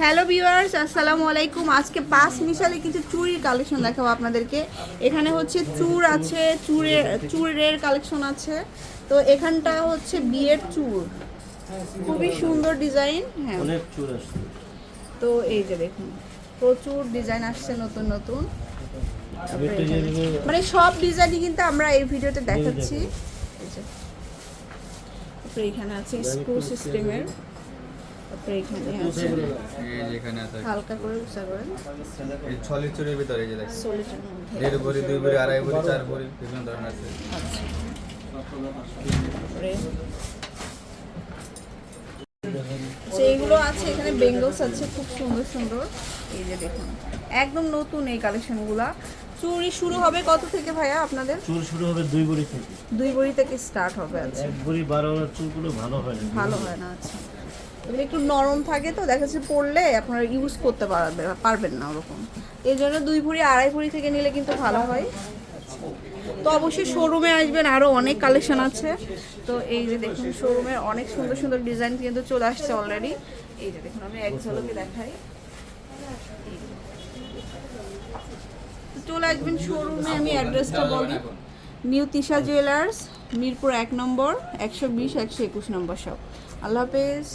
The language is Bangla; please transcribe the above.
হ্যালো ভিউয়ার্স আসসালামু আলাইকুম। আজকে পাঁচ মিশালে কিছু চুরির কালেকশন দেখাবো আপনাদেরকে। এখানে হচ্ছে চুর আছে চুরের চুরের কালেকশন আছে। তো এখানটা হচ্ছে বিয়ের চুর। খুবই সুন্দর ডিজাইন হ্যাঁ। অনেক চুর আসছে। তো এই যে দেখুন প্রচুর ডিজাইন আসছে নতুন নতুন। মানে সব ডিজাইনই কিন্তু আমরা এই ভিডিওতে দেখাচ্ছি। এখানে আছে স্ক্রু সিস্টেমের। তারপরে এখানে আছে এই যে এখানে আছে। হালকা করে উঁচা করেন। এই ছ লিচুরির ভিতরে যে দেখেন। সোলিটার মধ্যে। দেড় ভরি দুই ভরি আড়াই ভরি চার ভরি বিভিন্ন ধরনের আছে। আচ্ছা এইগুলো আছে এখানে বেঙ্গলস আছে খুব সুন্দর সুন্দর। এই যে দেখুন একদম নতুন এই কালেকশনগুলা। চুরি শুরু হবে কত থেকে ভাইয়া আপনাদের? চুর শুরু হবে দুই বড়ি থেকে। দুই বড়ি থেকে স্টার্ট হবে আচ্ছা। এক বড়ি বারো চুলগুলো ভালো হয় না। ভালো হয় না আচ্ছা। একটু নরম থাকে তো দেখা যাচ্ছে পড়লে আপনারা ইউজ করতে পারবে, পারবেন না ওরকম। এই জন্য দুই ভরি, আড়াই ভরি থেকে নিলে কিন্তু ভালো হয়। তো অবশ্যই শোরুমে আসবেন আরও অনেক কালেকশন আছে। তো এই যে দেখুন শোরুমের অনেক সুন্দর সুন্দর ডিজাইন কিন্তু চলে আসছে অলরেডি এই যে দেখুন, আমি এক ঝলকে দেখাই। চলে আসবেন শোরুমে আমি অ্যাড্রেসটা বলি। নিউ তিশা জুয়েলার্স মিরপুর এক নম্বর, একশো বিশ, একশো একুশ নম্বর সব আল্লাহ হাফেজ।